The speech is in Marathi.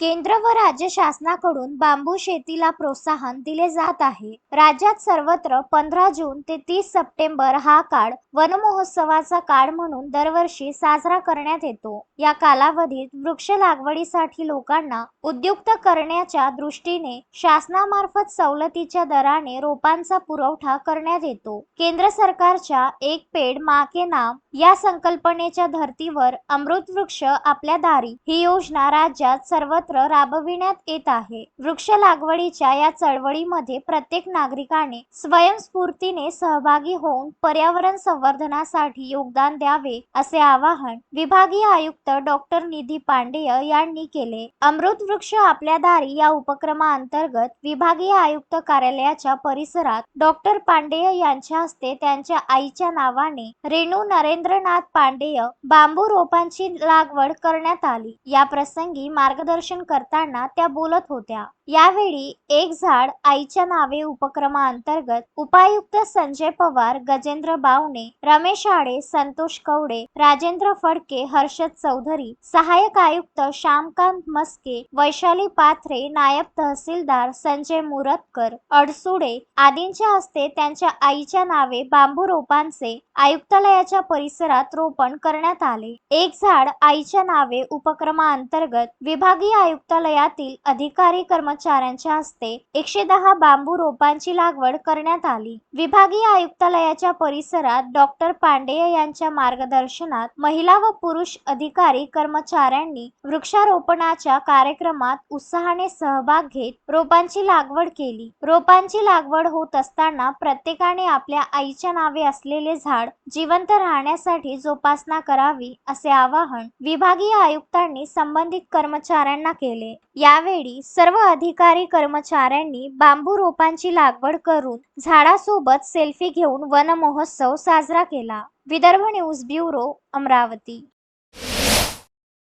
केंद्र व राज्य शासनाकडून बांबू शेतीला प्रोत्साहन दिले जात आहे. राज्यात सर्वत्र पंधरा जून ते तीस सप्टेंबर हा काळ वनमहोत्सवाचा काळ म्हणून दरवर्षी साजरा करण्यात येतो. या कालावधीत वृक्ष लागवडीसाठी लोकांना उद्युक्त करण्याच्या दृष्टीने शासनामार्फत सवलतीच्या दराने रोपांचा पुरवठा करण्यात येतो. केंद्र सरकारच्या एक पेड मा के नाम या संकल्पनेच्या धर्तीवर अमृत वृक्ष आपल्या दारी ही योजना राज्यात सर्वत्र राबविण्यात येत आहे. वृक्ष लागवडीच्या या चळवळीमध्ये प्रत्येक नागरिकाने स्वयंस्फूर्तीने सहभागी होऊन पर्यावरण संवर्धनासाठी योगदान द्यावे असे आवाहन विभागीय आयुक्त डॉक्टर निधी पांडेय यांनी केले. अमृत वृक्ष आपल्या दारी या उपक्रमाअंतर्गत विभागीय आयुक्त कार्यालयाच्या परिसरात डॉक्टर पांडेय यांच्या हस्ते त्यांच्या आईच्या नावाने रेणू नरेंद्रनाथ पांडेय बांबू रोपांची लागवड करण्यात आली. या प्रसंगी मार्गदर्शन करताना त्या बोलत होत्या. यावेळी एक झाड आईच्या नावे उपक्रमाअंतर्गत उपायुक्त संजय पवार गजेंद्र बावणे रमेश आडे संतोष कवडे राजेंद्र फडके हर्षद चौधरी सहाय्यक आयुक्त श्यामकांत मस्के वैशाली पाथरे नायब तहसीलदार संजय मुरतकर अडसुडे आदींच्या हस्ते त्यांच्या आईच्या नावे बांबू रोपांचे आयुक्तालयाच्या परिसरात रोपण करण्यात आले. एक झाड आईच्या नावे उपक्रमाअंतर्गत विभागीय आयुक्तालयातील अधिकारी कर्मचाऱ्यांच्या हस्ते एकशे दहा बांबू रोपांची लागवड करण्यात आली. विभागीय आयुक्तालयाच्या परिसरात डॉक्टर पांडेय यांच्या मार्गदर्शनात महिला व पुरुष अधिकारी कर्मचाऱ्यांनी वृक्षारोपणाच्या कार्यक्रमात उत्साहाने सहभाग घेत रोपांची लागवड केली. रोपांची लागवड होत असताना प्रत्येकाने आपल्या आईच्या नावे असलेले झाड जिवंत राहण्यासाठी जोपासना करावी असे आवाहन विभागीय आयुक्तांनी संबंधित कर्मचाऱ्यांना केले. यावेळी सर्व अधिकारी कर्मचाऱ्यांनी बांबू रोपांची लागवड करून झाडासोबत सेल्फी घेऊन वन महोत्सव साजरा केला. Vidarbha news bureau Amravati.